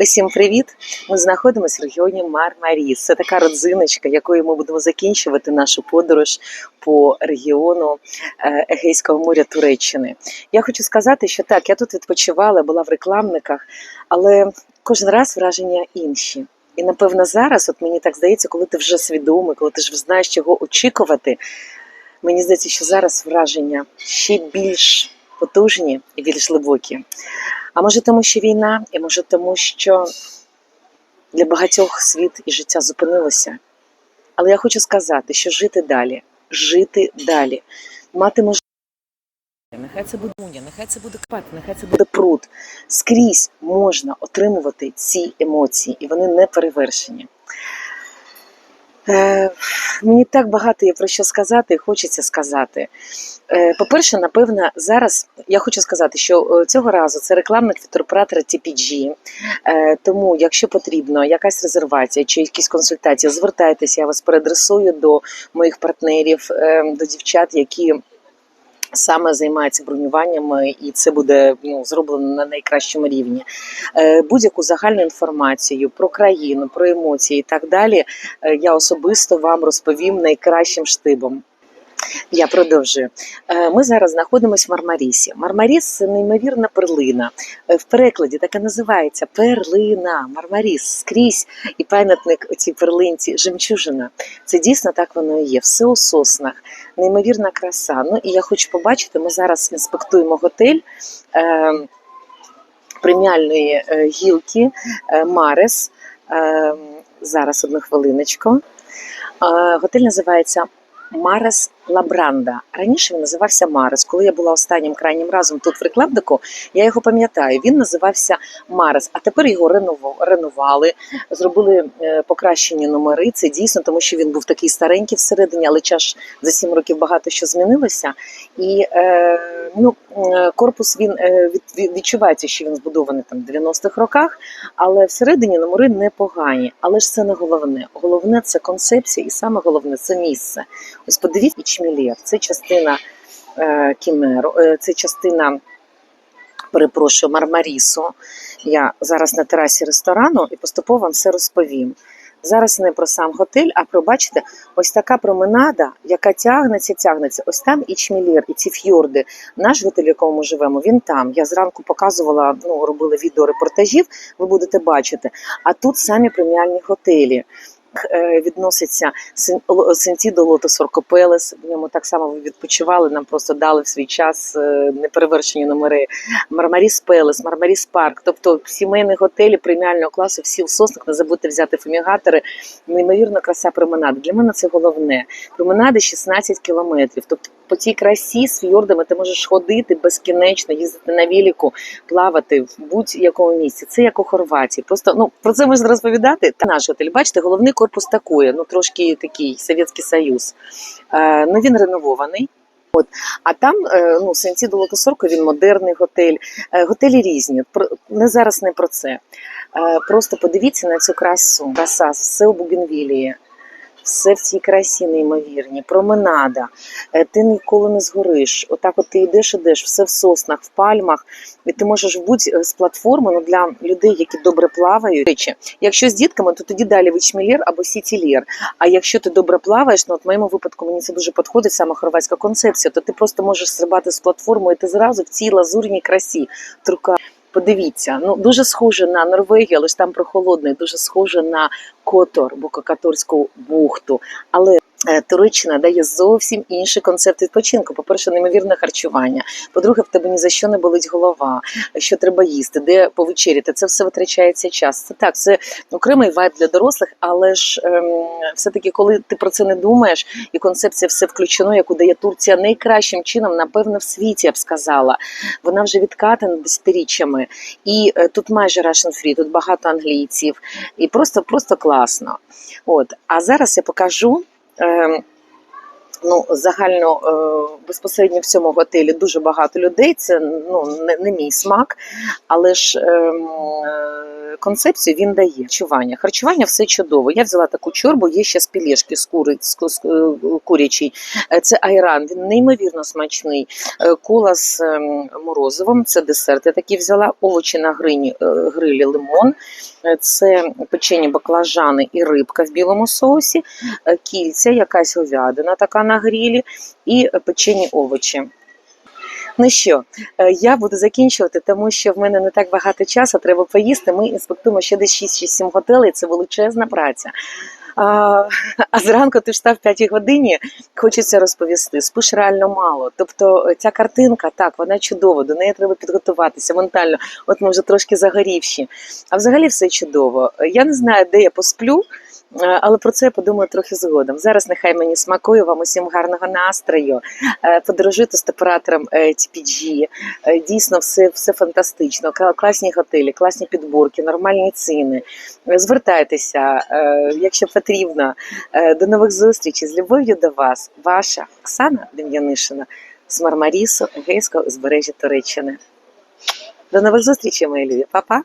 Усім привіт! Ми знаходимося в регіоні Мармаріс. Це така родзиночка, якою ми будемо закінчувати нашу подорож по регіону е, Егейського моря Туреччини. Я хочу сказати, що так, я тут відпочивала, була в рекламниках, але кожен раз враження інші. І напевно зараз, от мені так здається, коли ти вже свідомий, коли ти ж знаєш, чого очікувати, мені здається, що зараз враження ще більш потужні і більш глибокі. А може тому, що війна, і може тому, що для багатьох світ і життя зупинилося. Але я хочу сказати, що жити далі, жити далі, мати можливість. Нехай це буде Уня, нехай це буде Карпати, нехай це буде пруд. Скрізь можна отримувати ці емоції, і вони не перевершені. Е, мені так багато є про що сказати, хочеться сказати. Е, По-перше, напевно, зараз я хочу сказати, що е, цього разу це рекламник від туроператора TPG. Тому, якщо потрібно якась резервація чи якісь консультації, звертайтеся, я вас переадресую до моїх партнерів, е, до дівчат, які. Саме займається бронюваннями, і це буде ну, зроблено на найкращому рівні. Е, Будь-яку загальну інформацію про країну, про емоції і так далі. е, Я особисто вам розповім найкращим штибом. Я продовжую. Е, Ми зараз знаходимося в Мармарісі. Мармаріс це неймовірна перлина. Е, В перекладі така називається перлина. Мармаріс скрізь і пам'ятник цій перлинці жемчужина. Це дійсно так воно і є. Все у соснах, неймовірна краса. Ну і я хочу побачити, ми зараз інспектуємо готель. Е, Преміальної гілки Марес. Зараз одну хвилиночку. Готель називається Марес Лабранда. Раніше він називався Марес. Коли я була останнім крайнім разом тут в рекламнику, я його пам'ятаю. Він називався Марес, а тепер його ренували, зробили е, покращені номери. Це дійсно, тому що він був такий старенький всередині, але час за сім років багато що змінилося. І е, ну, е, корпус він від, від- відчувається, що він збудований там в 90-х роках, але всередині номери непогані. Але ж це не головне. Головне це концепція, і саме головне це місце. Ось подивіться Ічмілєв. Це частина е, Кімеру, е, це частина, перепрошую, Мармарісу. Я зараз на терасі ресторану і поступово вам все розповім. Зараз не про сам готель, а про бачите, ось така променада, яка тягнеться, тягнеться. Ось там Ічмілєр, і ці фьорди. Наш готель, в якому ми живемо, він там. Я зранку показувала, ну робила відео репортажів. Ви будете бачити. А тут самі преміальні готелі. Е, Відноситься Ло- Сентідо Лотос Оркопелес. В ньому так само відпочивали. Нам просто дали в свій час е, неперевершені номери. Мармаріс Пелес, Мармаріс Парк. Тобто сімейні готелі преміального класу, всі в соснах. Не забудьте взяти фумігатори. Неймовірна краса променади. Для мене це головне. Променади 16 кілометрів. Тобто по цій красі з фьордами ти можеш ходити безкінечно, їздити на віліку, плавати в будь-якому місці. Це як у Хорватії. Просто ну про це можна розповідати. Та наш готель, бачите, головний корпус такої, ну трошки такий Совєтський Союз. Е, ну він реновований. От а там е, ну Сенці до він модерний готель. Е, готелі різні. Не зараз не про це. Е, просто подивіться на цю красу. Краса, все у Бугенвілії. Все в цій красі неймовірні, променада, Е, ти ніколи не згориш. Отак, от ти йдеш, ідеш, все в соснах, в пальмах, і ти можеш будь з платформи ну, для людей, які добре плавають. Речі, якщо з дітками, то тоді далі вичмілєр або сітілєр. А якщо ти добре плаваєш, ну от в моєму випадку мені це дуже підходить, саме хорватська концепція, то ти просто можеш стрибати з платформи, і ти зразу в цій лазурній красі. Трука. Подивіться, ну дуже схоже на Норвегію, але ж там прохолодно, дуже схоже на Котор, Бококаторську бухту. Але Туреччина дає зовсім інший концепт відпочинку. По-перше, неймовірне харчування. По-друге, в тебе ні за що не болить голова, що треба їсти, де повечеряти. Це все витрачається час. Це так, це окремий вайб для дорослих, але ж ем, все-таки, коли ти про це не думаєш, і концепція все включено, яку дає Турція найкращим чином, напевно, в світі я б сказала. Вона вже відкатана десятиріччями. І е, тут майже Russian free, тут багато англійців, і просто, просто класно. От. А зараз я покажу. Е, Ну, загально е, безпосередньо в цьому готелі дуже багато людей. Це ну не, не мій смак, але ж ем, е, концепцію він дає. Харчування. Харчування все чудово. Я взяла таку чорбу, є ще з пілешки з, кури, з, е, курячий. Це айран, він неймовірно смачний. Кола з ем, морозивом, це десерт. Я такі взяла овочі на грині, грилі, лимон. Е, Це печені баклажани і рибка в білому соусі, е, кільця, якась говядина така на грілі і печені овочі. Ну що, е, я буду закінчувати, тому що в мене не так багато часу, треба поїсти. Ми інспектуємо ще десь 6-7 готелей, це величезна праця. А, зранку ти встав в п'ятій годині, хочеться розповісти. Спиш реально мало. Тобто е, ця картинка, так, вона чудова, до неї треба підготуватися ментально. От ми вже трошки загорівші. А взагалі все чудово. Я не знаю, де я посплю. Е, Але про це я подумаю трохи згодом. Зараз нехай мені смакує вам усім гарного настрою. Е, Подорожуйте з оператором TPG. Е, Дійсно, все, все фантастично. Класні готелі, класні підборки, нормальні ціни. Звертайтеся, якщо потрібно. До нових зустрічей з любов'ю до вас, ваша Оксана Дем'янишина з Мармарісу, Егейського узбережжя Туреччини. До нових зустрічей, мої любі. Па-па!